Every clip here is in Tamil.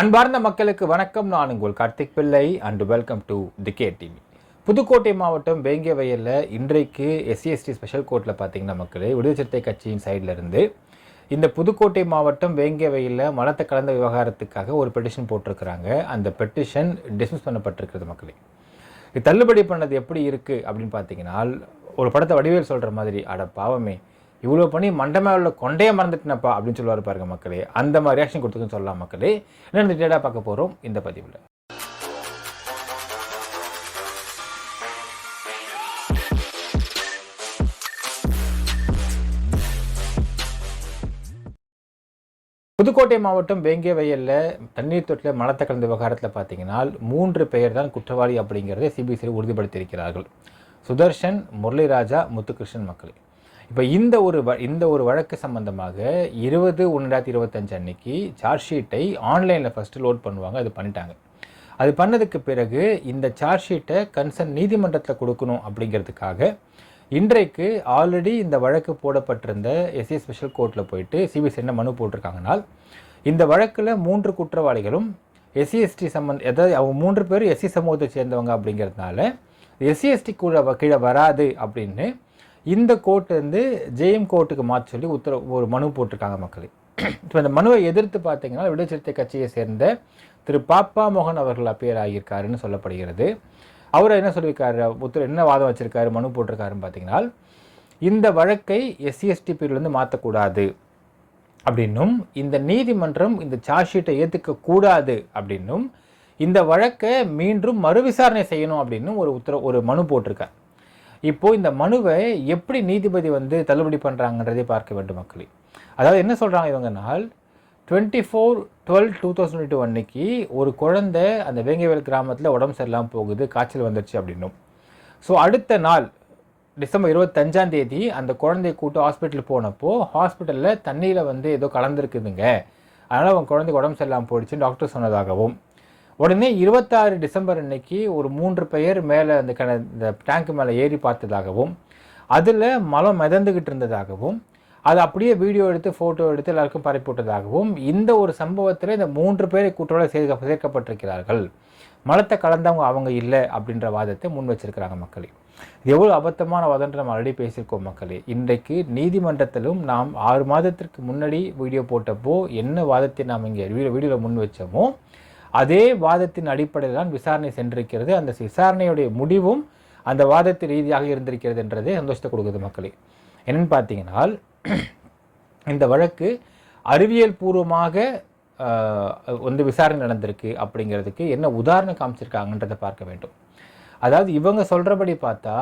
அன்பார்ந்த மக்களுக்கு வணக்கம். நான் உங்கள் Karthik Pillai and welcome to the K TV Pudukkottai மாவட்டம் வேங்கிய வயலில் இன்றைக்கு எஸ்சிஎஸ்டி ஸ்பெஷல் கோர்ட்டில் பார்த்தீங்கன்னா மக்களே விடுதலை சிறுத்தை கட்சியின் சைடில் இருந்து இந்த புதுக்கோட்டை மாவட்டம் வேங்கிய வயலில் மலத்தை கலந்த விவகாரத்துக்காக ஒரு பெட்டிஷன் போட்டிருக்கிறாங்க. அந்த பெட்டிஷன் டிஸ்மிஸ் பண்ணப்பட்டிருக்கிறது மக்களே. இது தள்ளுபடி பண்ணது எப்படி இருக்குது அப்படின்னு பார்த்தீங்கன்னா ஒரு படத்தை வடிவேல் சொல்கிற மாதிரி அட பாவமே. இவ்வளோ பண்ணி உள்ள கொண்டே மறந்துட்டேனப்பா அப்படின்னு சொல்லுவார் பாருங்க மக்களே. அந்த மாதிரி ரியாக்ஷன் கொடுத்துக்குன்னு சொல்லலாம் மக்களே. என்ன டீட்டெயிலாக பார்க்க போகிறோம் இந்த பதிவில். புதுக்கோட்டை மாவட்டம் வேங்கே வயலில் தண்ணீர் தொட்டில் மலத்தை கலந்த விவகாரத்தில் பார்த்தீங்கன்னா மூன்று பெயர் தான் குற்றவாளி அப்படிங்கிறத சிபிசிஐ உறுதிப்படுத்தியிருக்கிறார்கள். சுதர்ஷன் முரளிராஜா முத்துகிருஷ்ணன் மக்களே. இப்போ இந்த ஒரு வ இந்த ஒரு வழக்கு சம்பந்தமாக இருபது ஒன்று ரெண்டாயிரத்தி இருபத்தஞ்சு அன்னைக்கு சார்ஜ் ஷீட்டை ஆன்லைனில் ஃபஸ்ட்டு லோட் பண்ணுவாங்க அது பண்ணிட்டாங்க. அது பண்ணதுக்கு பிறகு இந்த சார்ஜ் ஷீட்டை கன்சர்ன் நீதிமன்றத்தில் கொடுக்கணும் அப்படிங்கிறதுக்காக இன்றைக்கு ஆல்ரெடி இந்த வழக்கு போடப்பட்டிருந்த எஸ்சி ஸ்பெஷல் கோர்ட்டில் போயிட்டு சிபிஎஸ் என்ன மனு போட்டிருக்காங்கன்னா இந்த வழக்கில் மூன்று குற்றவாளிகளும் எஸ்சி எஸ்டி சம்மந்த அதாவது அவங்க மூன்று பேரும் எஸ்சி சமூகத்தை சேர்ந்தவங்க அப்படிங்கிறதுனால எஸ்சி எஸ்டி கூட கீழே வராது அப்படின்னு இந்த கோர்ட் வந்து ஜெயம் கோர்ட்டுக்கு மாற்ற சொல்லி உத்தரவு ஒரு மனு போட்டிருக்காங்க மக்கள். இப்போ இந்த மனுவை எதிர்த்து பார்த்தீங்கன்னா விடுதலை சிறுத்தை கட்சியை சேர்ந்த திரு பாப்பா மோகன் அவர்கள் அப்பேர் ஆகியிருக்காருன்னு சொல்லப்படுகிறது. அவர் என்ன சொல்லியிருக்காரு? உத்தர என்ன வாதம் வச்சிருக்காரு? மனு போட்டிருக்காருன்னு பார்த்தீங்கன்னா இந்த வழக்கை எஸ்சிஎஸ்டி பிரிவிலிருந்து மாற்றக்கூடாது அப்படின்னும் இந்த நீதிமன்றம் இந்த சார்ஜ் ஷீட்டை ஏற்றுக்க கூடாது அப்படின்னும் இந்த வழக்கை மீண்டும் மறுவிசாரணை செய்யணும் அப்படின்னு ஒரு உத்தரவு ஒரு மனு போட்டிருக்கார். இப்போ இந்த மனுவை எப்படி நீதிபதி வந்து தள்ளுபடி பண்ணுறாங்கன்றதை பார்க்க வேண்டும் மக்களே. அதாவது என்ன சொல்கிறாங்க இவங்கனால்? Twenty four twelve two thousand twenty அன்னைக்கு ஒரு குழந்தை அந்த வேங்கவேல் கிராமத்தில் உடம்பு சரியில்லாமல் போகுது காய்ச்சல் வந்துருச்சு அப்படின்னும். ஸோ அடுத்த நாள் டிசம்பர் இருபத்தஞ்சாம் தேதி அந்த குழந்தைய கூட்டு ஹாஸ்பிட்டல் போனப்போ ஹாஸ்பிட்டலில் தண்ணியில் வந்து ஏதோ கலந்துருக்குதுங்க. அதனால் அவங்க குழந்தைக்கு உடம்பு சரியில்லாமல் போயிடுச்சுன்னு டாக்டர் சொன்னதாகவும் உடனே இருபத்தாறு டிசம்பர் அன்னைக்கு ஒரு மூன்று பேர் மேலே அந்த கண இந்த டேங்க் மேலே ஏறி பார்த்ததாகவும் அதில் மலம் மிதந்துக்கிட்டு இருந்ததாகவும் அது அப்படியே வீடியோ எடுத்து ஃபோட்டோ எடுத்து எல்லாருக்கும் பரப்பிவிட்டதாகவும் இந்த ஒரு சம்பவத்தில் இந்த மூன்று பேரை கூட்டோட சேர்க்க சேர்க்கப்பட்டிருக்கிறார்கள். மலத்தை கலந்தவங்க அவங்க இல்லை அப்படின்ற வாதத்தை முன் வச்சிருக்கிறாங்க மக்களே. எவ்வளோ அபத்தமான வாதம்ன்ற நம்ம ஆல்ரெடி பேசியிருக்கோம் மக்களே. இன்றைக்கு நீதிமன்றத்திலும் நாம் ஆறு மாதத்திற்கு முன்னாடி வீடியோ போட்டப்போ என்ன வாதத்தை நாம் இங்கே வீடியோ வீடியோவில் முன் வச்சோமோ அதே வாதத்தின் அடிப்படையில் தான் விசாரணை சென்றிருக்கிறது. அந்த விசாரணையுடைய முடிவும் அந்த வாதத்தின் ரீதியாக இருந்திருக்கிறது என்றதே சந்தோஷத்தை கொடுக்குது மக்களே. என்னென்னு பார்த்தீங்கன்னா இந்த வழக்கு அறிவியல் பூர்வமாக வந்து விசாரணை நடந்திருக்கு அப்படிங்கிறதுக்கு என்ன உதாரணம் காமிச்சிருக்காங்கன்றதை பார்க்க வேண்டும். அதாவது இவங்க சொல்கிறபடி பார்த்தா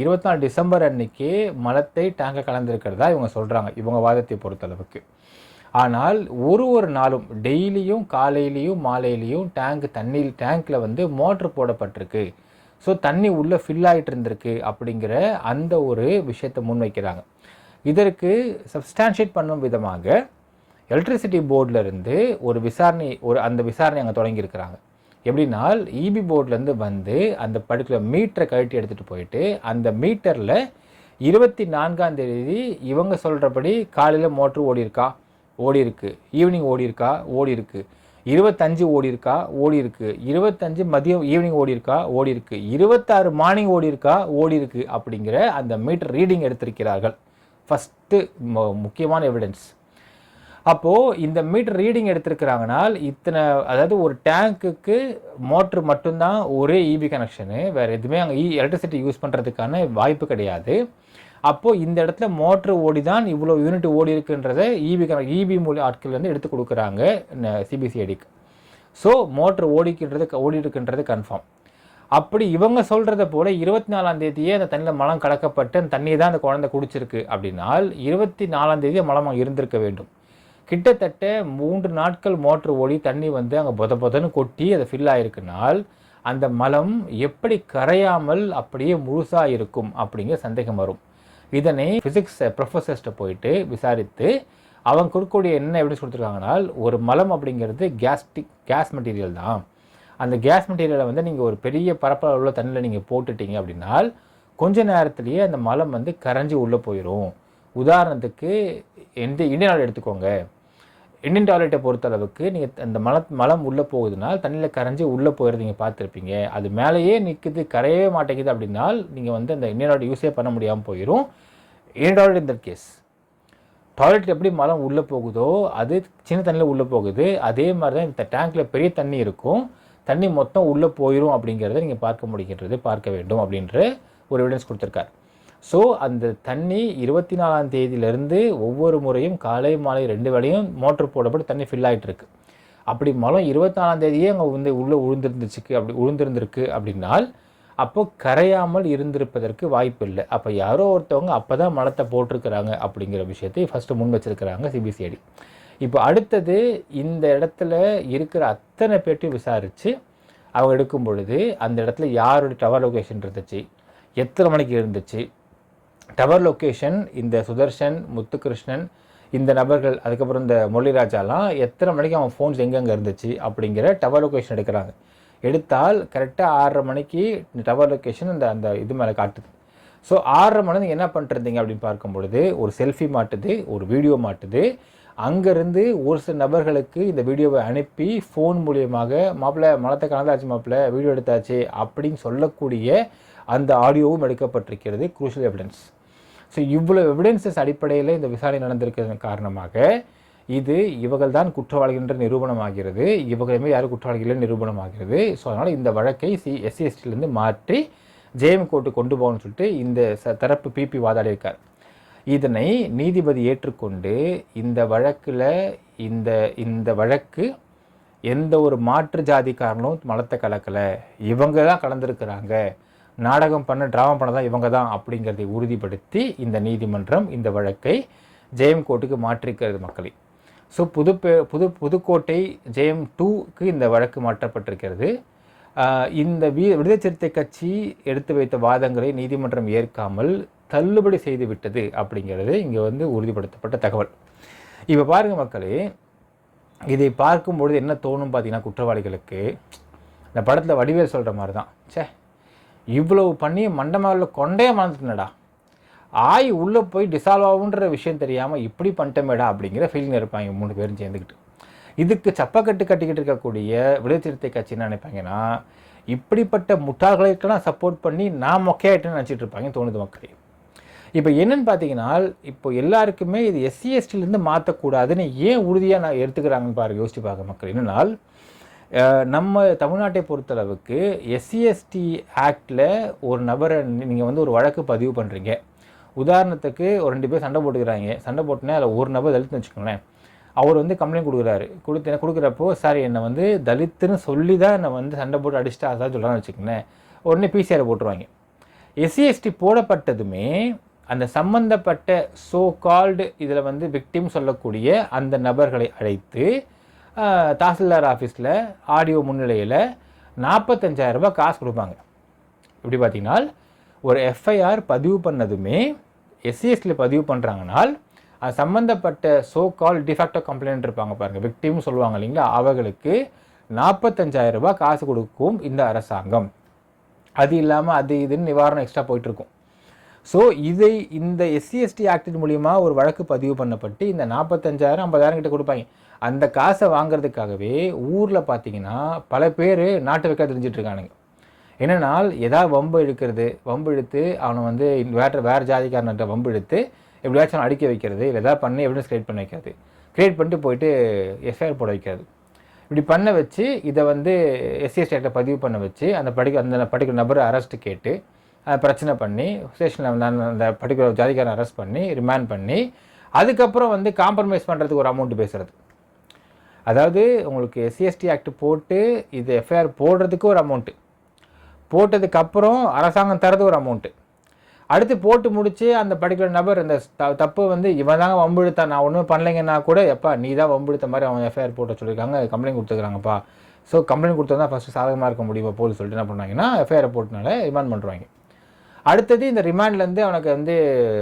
இருபத்தி நாலு டிசம்பர் அன்னைக்கு மலத்தை டேங்கை கலந்துருக்கிறதா இவங்க சொல்கிறாங்க இவங்க வாதத்தை பொறுத்தளவுக்கு. ஆனால் ஒரு ஒரு நாளும் டெய்லியும் காலையிலையும் மாலையிலையும் டேங்க் தண்ணியில் டேங்க்கில் வந்து மோட்ரு போடப்பட்டிருக்கு. ஸோ தண்ணி உள்ளே ஃபில் ஆகிட்டு இருந்திருக்கு அப்படிங்கிற அந்த ஒரு விஷயத்தை முன்வைக்கிறாங்க. இதற்கு சப்ஸ்டான்ஷியேட் பண்ணும் விதமாக எலக்ட்ரிசிட்டி போர்டில் இருந்து ஒரு விசாரணை ஒரு அந்த விசாரணை அங்கே தொடங்கியிருக்கிறாங்க. எப்படின்னா இபி போர்ட்லேருந்து வந்து அந்த பர்டிகுலர் மீட்டரை கழட்டி எடுத்துகிட்டு போயிட்டு அந்த மீட்டரில் இருபத்தி நான்காம் தேதி இவங்க சொல்கிறபடி காலையில் மோட்ரு ஓடி இருக்கா ஓடி இருக்கு ஈவினிங் ஓடி இருக்கா ஓடி இருக்கு இருபத்தஞ்சு ஓடி இருக்கா ஓடி இருக்கு இருபத்தஞ்சு மதியம் ஈவினிங் ஓடி இருக்கா ஓடி இருக்கு இருபத்தாறு மார்னிங் ஓடி இருக்கா ஓடி இருக்கு அப்படிங்கிற அந்த மீட்டர் ரீடிங் எடுத்திருக்கிறார்கள். ஃபஸ்ட்டு முக்கியமான எவிடன்ஸ் அப்போது இந்த மீட்டர் ரீடிங் எடுத்திருக்கிறாங்கனால் இத்தனை அதாவது ஒரு டேங்க்குக்கு மோட்ரு மட்டும்தான் ஒரே இபி கனெக்ஷனு வேறு எதுவுமே அங்கே இ e, எலக்ட்ரிசிட்டி யூஸ் பண்ணுறதுக்கான வாய்ப்பு கிடையாது. அப்போது இந்த இடத்துல மோட்ரு ஓடி தான் இவ்வளோ யூனிட் ஓடி இருக்குன்றதை இபி கணக்கு இபி மூலிய ஆட்கள் வந்து எடுத்து கொடுக்குறாங்க சிபிசிஐடிக்கு ஸோ மோட்ரு ஓடிக்கின்றது ஓடி இருக்குன்றது கன்ஃபார்ம் அப்படி இவங்க சொல்கிறத போல் இருபத்தி நாலாம் தேதியே அந்த தண்ணியில் மலம் கலக்கப்பட்டு அந்த தண்ணியை தான் அந்த குழந்தை குடிச்சிருக்கு அப்படின்னால் இருபத்தி நாலாம் தேதி மலம் அங்கே இருந்திருக்க வேண்டும். கிட்டத்தட்ட மூன்று நாட்கள் மோட்ரு ஓடி தண்ணி வந்து அங்கே பொத பொதன்னு கொட்டி அதை ஃபில் ஆகிருக்குனால் அந்த மலம் எப்படி கரையாமல் அப்படியே முழுசாக இருக்கும் அப்படிங்கிற சந்தேகம் வரும். இதனை ஃபிசிக்ஸ் ப்ரொஃபஸர்ஸ்ட்டை போயிட்டு விசாரித்து அவங்க கொடுக்கக்கூடிய என்ன எப்படி கொடுத்துருக்காங்கன்னா ஒரு மலம் அப்படிங்கிறது கேஸ்டிக் கேஸ் மெட்டீரியல் தான். அந்த கேஸ் மெட்டீரியலை வந்து நீங்கள் ஒரு பெரிய பரப்பளவு உள்ள தண்ணியில் நீங்கள் போட்டுட்டீங்க அப்படின்னால் கொஞ்ச நேரத்துலேயே அந்த மலம் வந்து கரைஞ்சி உள்ளே போயிடும் உதாரணத்துக்கு எந்த இந்திய நாடு எடுத்துக்கோங்க. இந்தியன் டாய்லெட்டை பொறுத்தளவுக்கு நீங்கள் அந்த மல மலம் உள்ளே போகுதுன்னா தண்ணியில் கரைஞ்சி உள்ளே போயிடுறது நீங்கள் பார்த்துருப்பீங்க. அது மேலேயே நிற்குது கரையவே மாட்டேங்குது அப்படின்னால் நீங்கள் வந்து அந்த இந்தியன் டாய்லெட் யூஸே பண்ண முடியாமல் போயிடும் இந்தியன் டாய்லெட் இந்த கேஸ் டாய்லெட் எப்படி மலம் உள்ளே போகுதோ அது சின்ன தண்ணியில் உள்ளே போகுது. அதே மாதிரி தான் இந்த டேங்க்கில் பெரிய தண்ணி இருக்கும். தண்ணி மொத்தம் உள்ளே போயிடும் அப்படிங்கிறத நீங்கள் பார்க்க முடிகின்றது பார்க்க வேண்டும் அப்படின்ற ஒரு எவிடன்ஸ் கொடுத்துருக்கார். ஸோ அந்த தண்ணி இருபத்தி நாலாம் தேதியிலேருந்து ஒவ்வொரு முறையும் காலை மாலை ரெண்டு வேளையும் மோட்டர் போடப்பட்டு தண்ணி ஃபில் ஆகிட்டு இருக்கு அப்படி மலம் இருபத்தி நாலாம் தேதியே அங்கே வந்து உள்ளே உழுந்திருந்துச்சுக்கு அப்படி உழுந்திருந்திருக்கு அப்படின்னால் அப்போ கரையாமல் இருந்திருப்பதற்கு வாய்ப்பு இல்லை. அப்போ யாரோ ஒருத்தவங்க அப்போ தான் மலத்தை போட்டிருக்கிறாங்க அப்படிங்கிற விஷயத்தை ஃபஸ்ட்டு முன் வச்சிருக்கிறாங்க சிபிசிஐடி இப்போ அடுத்தது இந்த இடத்துல இருக்கிற அத்தனை பேர்ட்டையும் விசாரித்து அவங்க எடுக்கும் பொழுது அந்த இடத்துல யாருடைய டவர் லொக்கேஷன் இருந்துச்சு எத்தனை மணிக்கு இருந்துச்சு டவர் லொக்கேஷன் இந்த சுதர்ஷன் முத்துகிருஷ்ணன் இந்த நபர்கள் அதுக்கப்புறம் இந்த மொழிராஜாலாம் எத்தனை மணிக்கு அவன் ஃபோன்ஸ் எங்கெங்கே இருந்துச்சு அப்படிங்கிற டவர் லொக்கேஷன் எடுக்கிறாங்க. எடுத்தால் கரெக்டாக ஆறரை மணிக்கு டவர் லொக்கேஷன் அந்த அந்த இது மேலே காட்டுது. ஸோ ஆறரை மணி நீங்கள் என்ன பண்ணுறீங்க அப்படின்னு பார்க்கும் பொழுது ஒரு செல்ஃபி மாட்டுது ஒரு வீடியோ மாட்டுது. அங்கேருந்து ஒரு சில நபர்களுக்கு இந்த வீடியோவை அனுப்பி ஃபோன் மூலியமாக மாப்பிள்ளை மலத்தை கலந்தாச்சு மாப்பிள்ளை வீடியோ எடுத்தாச்சு அப்படின்னு சொல்லக்கூடிய அந்த ஆடியோவும் எடுக்கப்பட்டிருக்கிறது குரூஷியல் எவிடன்ஸ் ஸோ இவ்வளோ எவிடன்சஸ் அடிப்படையில் இந்த விசாரணை நடந்திருக்கிறது காரணமாக இது இவர்கள் தான் குற்றவாளிகள் என்று நிரூபணமாகிறது. இவர்களுமே யாரும் குற்றவாளிகள் நிரூபணமாகிறது. ஸோ அதனால் இந்த வழக்கை சி எஸ்சிஎஸ்டிலேருந்து மாற்றி ஜேஎம் கோர்ட்டு கொண்டு போகணும்னு சொல்லிட்டு இந்த ச தரப்பு பிபி வாதாடியிருக்கார் இதனை நீதிபதி ஏற்றுக்கொண்டு இந்த வழக்கில் இந்த இந்த வழக்கு எந்த ஒரு மாற்று ஜாதிக்காரனும் மலத்தை கலக்கலை. இவங்க தான் கலந்துருக்கிறாங்க. நாடகம் பண்ண ட்ராமா பண்ண தான் இவங்க தான் அப்படிங்கிறதை உறுதிப்படுத்தி இந்த நீதிமன்றம் இந்த வழக்கை ஜெயம் கோர்ட்டுக்கு மாற்றிருக்கிறது மக்களை. ஸோ புது புது புதுக்கோட்டை ஜெயம் டூக்கு இந்த வழக்கு மாற்றப்பட்டிருக்கிறது. இந்த வீ விடுதலை சிறுத்தை கட்சி எடுத்து வைத்த வாதங்களை நீதிமன்றம் ஏற்காமல் தள்ளுபடி செய்து விட்டது அப்படிங்கிறது இங்கே வந்து உறுதிப்படுத்தப்பட்ட தகவல். இப்போ பாருங்கள் மக்களே இதை பார்க்கும்பொழுது என்ன தோணும் பார்த்தீங்கன்னா குற்றவாளிகளுக்கு? இந்த படத்தில் வடிவேல் சொல்கிற மாதிரி தான் சே இவ்வளவு பண்ணி மண்டமாவில் கொண்டே மறந்துட்டுனடா ஆய் உள்ளே போய் டிசால்வ் ஆகுன்ற விஷயம் தெரியாமல் இப்படி பண்ணிட்டமேடா அப்படிங்கிற ஃபீலிங் இருப்பாங்க மூணு பேரும் சேர்ந்துக்கிட்டு இதுக்கு சப்பக்கட்டு கட்டிக்கிட்டு இருக்கக்கூடிய விடுதலை சிறுத்தை கட்சி என்ன நினைப்பாங்கன்னா இப்படிப்பட்ட முட்டாள்களுக்கெல்லாம் சப்போர்ட் பண்ணி நான் மொக்கையாயிட்டேன்னு நினச்சிட்டு இருப்பாங்க தோணுது மக்களே. இப்போ என்னென்னு பார்த்தீங்கன்னா இப்போ எல்லாருக்குமே இது எஸ்சி எஸ்டிலேருந்து மாற்றக்கூடாதுன்னு ஏன் உறுதியாக நான் எடுத்துக்கிறாங்கன்னு பாருங்க யோசிச்சு பார்க்க மக்கள். என்னென்னால் நம்ம தமிழ்நாட்டை பொறுத்தளவுக்கு எஸ்சிஎஸ்டி ஆக்டில் ஒரு நபரை நீங்கள் வந்து ஒரு வழக்கு பதிவு பண்ணுறீங்க உதாரணத்துக்கு ஒரு ரெண்டு பேர் சண்டை போட்டுக்கிறாங்க. சண்டை போட்டுனே அதில் ஒரு நபர் தலித்துன்னு வச்சுக்கோங்களேன். அவர் வந்து கம்ப்ளைண்ட் கொடுக்குறாரு. கொடுத்து என்ன கொடுக்குறப்போ சார் என்னை வந்து தலித்துன்னு சொல்லி தான் என்னை வந்து சண்டை போட்டு அடிச்சுட்டு அதான் சொல்லலாம்னு வச்சுக்கோங்களேன். உடனே பிசிஆர் போட்டுருவாங்க. எஸ்சிஎஸ்டி போடப்பட்டதுமே அந்த சம்பந்தப்பட்ட சோ கால்டு இதில் வந்து விக்டிம் சொல்லக்கூடிய அந்த நபர்களை அழைத்து தாசில்தார் ஆஃபீஸில் ஆடியோ முன்னிலையில் நாற்பத்தஞ்சாயிரரூபா காசு கொடுப்பாங்க. இப்படி பார்த்தீங்கன்னா ஒரு எஃப்ஐஆர் பதிவு பண்ணதுமே எஸ்சிஎஸ்டியில் பதிவு பண்ணுறாங்கனால் அது சம்மந்தப்பட்ட சோ கால் டிஃபேக்டோ கம்ப்ளைண்ட் இருப்பாங்க பாருங்கள் விக்டிம்னு சொல்லுவாங்க இல்லைங்களா அவர்களுக்கு நாற்பத்தஞ்சாயிரரூபா காசு கொடுக்கும் இந்த அரசாங்கம். அது இல்லாமல் அது இதுன்னு நிவாரணம் எக்ஸ்ட்ரா போயிட்டுருக்கும் ஸோ இதை இந்த எஸ்சிஎஸ்டி ஆக்டின் மூலியமாக ஒரு வழக்கு பதிவு பண்ணப்பட்டு இந்த நாற்பத்தஞ்சாயிரம் ஐம்பதாயிரம் கிட்ட கொடுப்பாங்க. அந்த காசை வாங்குறதுக்காகவே ஊரில் பார்த்தீங்கன்னா பல பேர் நாட்டு வைக்க தெரிஞ்சிட்ருக்கானுங்க என்னென்னா என்னென்னால் ஏதாவது வம்பு இழுக்கிறது வம்பு இழுத்து அவனை வந்து வேற வேறு ஜாதிக்காரன்ட்ட வம்பு இழுத்து எப்படியாச்சும் அடிக்க வைக்கிறது இல்லை ஏதாவது பண்ணி எவிடன்ஸ் கிரியேட் பண்ண வைக்கிறது. கிரியேட் பண்ணிட்டு போயிட்டு எஃப்ஐஆர் போட வைக்கிறது. இப்படி பண்ண வச்சு இதை வந்து எஸ்சிஎஸ்டி ஆக்டை பதிவு பண்ண வச்சு அந்த படிக்க அந்த படிக்கிற நபரை அரெஸ்ட்டு கேட்டு பிரச்சனை பண்ணி ஸ்டேஷனில் நான் அந்த பர்டிகுலர் ஜாதிக்காரன் அரெஸ்ட் பண்ணி ரிமாண்ட் பண்ணி அதுக்கப்புறம் வந்து காம்ப்ரமைஸ் பண்ணுறதுக்கு ஒரு அமௌண்ட் பேசுகிறது அதாவது உங்களுக்கு எஸ்சிஎஸ்டி ஆக்ட் போட்டு இது எஃப்ஐஆர் போடுறதுக்கு ஒரு அமௌண்ட்டு போட்டதுக்கப்புறம் அரசாங்கம் தரது ஒரு அமௌண்ட்டு அடுத்து போட்டு முடித்து அந்த பர்டிகுலர் நபர் இந்த த தப்பு வந்து இவன் தாங்க வம்புழுத்தான். நான் ஒன்றும் பண்ணலைங்கன்னா கூட எப்பா நீ தான் வம்புழுத்த மாதிரி அவன் எஃப்ஐஆர் போட்ட சொல்லியிருக்காங்க கம்ப்ளைண்ட் கொடுத்துருக்காங்கப்பா. ஸோ கம்ப்ளைண்ட் கொடுத்தா தான் ஃபஸ்ட்டு சாதகமாக இருக்க முடியுமா போது சொல்லிட்டு என்ன பண்ணாங்கன்னா எஃப்ஐஆர் போட்டனால ரிமாண்ட் பண்ணுறாங்க அடுத்தது இந்த ரிமாண்ட்லேருந்து அவனுக்கு வந்து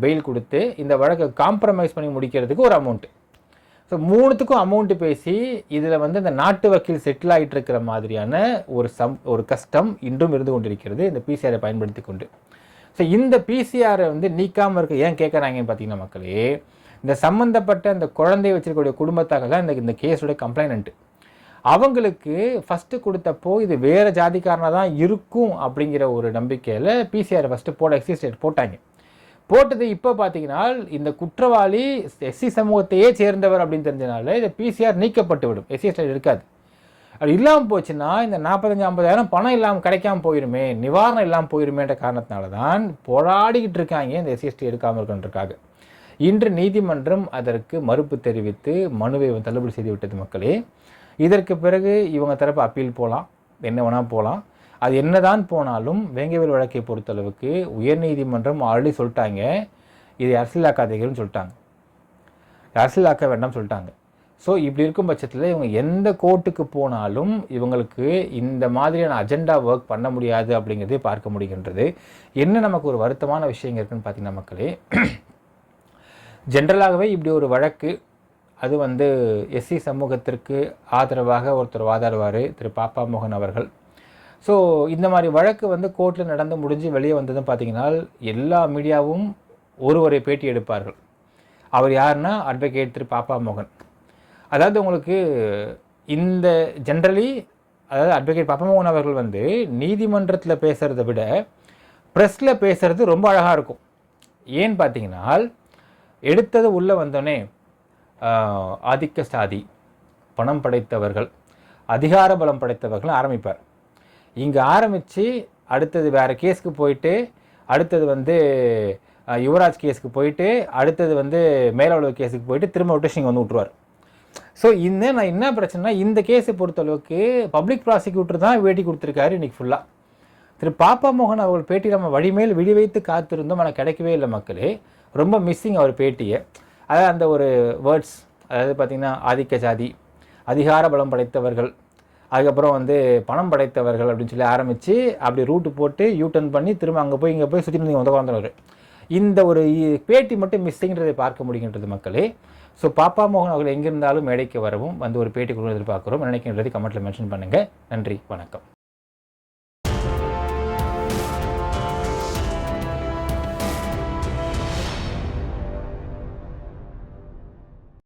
பெயில் கொடுத்து இந்த வழக்கை காம்ப்ரமைஸ் பண்ணி முடிக்கிறதுக்கு ஒரு அமௌண்ட்டு ஸோ மூணுத்துக்கும் அமௌண்ட்டு பேசி இதில் வந்து இந்த நாட்டு வக்கீல் செட்டில் ஆகிட்டு இருக்கிற மாதிரியான ஒரு சம் ஒரு கஷ்டம் இன்றும் இருந்து கொண்டிருக்கிறது இந்த பிசிஆரை பயன்படுத்தி கொண்டு. ஸோ இந்த பிசிஆரை வந்து நீக்காமல் இருக்க ஏன் கேட்குறாங்கன்னு பார்த்தீங்கன்னா மக்களே இந்த சம்மந்தப்பட்ட இந்த குழந்தையை வச்சிருக்கக்கூடிய குடும்பத்தாக தான் இந்த இந்த கேஸோட கம்ப்ளைனண்ட்டு அவங்களுக்கு ஃபஸ்ட்டு கொடுத்தப்போ இது வேறு ஜாதிக்காரனாக தான் இருக்கும் அப்படிங்கிற ஒரு நம்பிக்கையில் பிசிஆர் ஃபஸ்ட்டு போட எக்ஸிஸ்டேட் போட்டாங்க. போட்டது இப்போ பார்த்தீங்கன்னா இந்த குற்றவாளி எஸ்சி சமூகத்தையே சேர்ந்தவர் அப்படின்னு தெரிஞ்சனால இந்த பிசிஆர் நீக்கப்பட்டு விடும். எஸ்சி ஸ்டேட் இருக்காது. அது இல்லாமல் போச்சுன்னா இந்த நாற்பத்தஞ்சு ஐம்பதாயிரம் பணம் இல்லாமல் கிடைக்காம போயிருமே நிவாரணம் இல்லாமல் போயிருமேன்ற காரணத்தினால தான் போராடிக்கிட்டு இருக்காங்க இந்த எஸ்சிஎஸ்டி எடுக்காமல் இருக்கின்றக்காக இன்று நீதிமன்றம் அதற்கு மறுப்பு தெரிவித்து மனுவை தள்ளுபடி செய்துவிட்டது மக்களே. இதற்கு பிறகு இவங்க தரப்பு அப்பீல் போகலாம் என்ன வேணால் போகலாம் அது என்னதான் போனாலும் வேங்கவேல் வழக்கை பொறுத்தளவுக்கு உயர்நீதிமன்றம் ஆல்ரெடி சொல்லிட்டாங்க. இது அரசியலாக்காதீர்கள்னு சொல்லிட்டாங்க. அரசியலாக்க வேண்டாம் சொல்லிட்டாங்க. ஸோ இப்படி இருக்கும் பட்சத்தில் இவங்க எந்த கோர்ட்டுக்கு போனாலும் இவங்களுக்கு இந்த மாதிரியான அஜெண்டா ஒர்க் பண்ண முடியாது அப்படிங்கிறதே பார்க்க முடிகின்றது. என்ன நமக்கு ஒரு வருத்தமான விஷயங்க இருக்குன்னு பார்த்தீங்கன்னா மக்களே ஜென்ரலாகவே இப்படி ஒரு வழக்கு அது வந்து எஸ்சி சமூகத்திற்கு ஆதரவாக ஒருத்தர் வாதாடுவார் திரு பாப்பா மோகன் அவர்கள். ஸோ இந்த மாதிரி வழக்கு வந்து கோர்ட்டில் நடந்து முடிஞ்சு வெளியே வந்ததும் பார்த்தீங்கன்னா எல்லா மீடியாவும் ஒருவரை பேட்டி எடுப்பார்கள். அவர் யாருன்னா அட்வொகேட் திரு பாப்பா மோகன். அதாவது உங்களுக்கு இந்த ஜென்ரலி அதாவது அட்வொகேட் பாப்பமோகன் அவர்கள் வந்து நீதிமன்றத்தில் பேசுகிறத விட ப்ரெஸ்ஸில் பேசுகிறது ரொம்ப அழகாக இருக்கும். ஏன்னு பார்த்தீங்கன்னா எடுத்தது உள்ளே வந்தோடனே ஆதிக்க சாதி பணம் படைத்தவர்கள் அதிகார பலம் படைத்தவர்கள் ஆரம்பிப்பார். இங்கே ஆரம்பித்து அடுத்தது வேறு கேஸுக்கு போயிட்டு அடுத்தது வந்து யுவராஜ் கேஸுக்கு போயிட்டு அடுத்தது வந்து மேலவளவு கேஸுக்கு போயிட்டு திரும்ப விட்டு இங்கே வந்து விட்ருவார் ஸோ இந்த நான் என்ன பிரச்சனைனா இந்த கேஸை பொறுத்தளவுக்கு பப்ளிக் ப்ராசிக்யூட்டர் தான் வேட்டி கொடுத்துருக்காரு இன்றைக்கி ஃபுல்லாக திரு பாப்பா மோகன் அவர்கள் பேட்டி நம்ம வழிமேல் விழி வைத்து காத்திருந்தோம் ஆனால் கிடைக்கவே இல்லை மக்களே. ரொம்ப மிஸ்ஸிங் அவர் பேட்டியை. அதாவது அந்த ஒரு வேர்ட்ஸ் அதாவது பார்த்திங்கன்னா ஆதிக்க ஜாதி அதிகார பலம் படைத்தவர்கள் அதுக்கப்புறம் வந்து பணம் படைத்தவர்கள் அப்படின்னு சொல்லி ஆரம்பித்து அப்படி ரூட்டு போட்டு யூ டர்ன் பண்ணி திரும்ப அங்கே போய் இங்கே போய் சுற்றி வந்து உதவாந்தவர் இந்த ஒரு பேட்டி மட்டும் மிஸ்ஸிங்கிறதை பார்க்க முடிகின்றது மக்களே. ஸோ பாப்பா மோகன் அவர்கள் எங்கிருந்தாலும் மேடைக்கு வரவும் வந்து ஒரு பேட்டி கொடுத்து எதிர்பார்க்குறோம். நினைக்கின்றதை கமெண்ட்டில் மென்ஷன் பண்ணுங்கள் நன்றி வணக்கம்.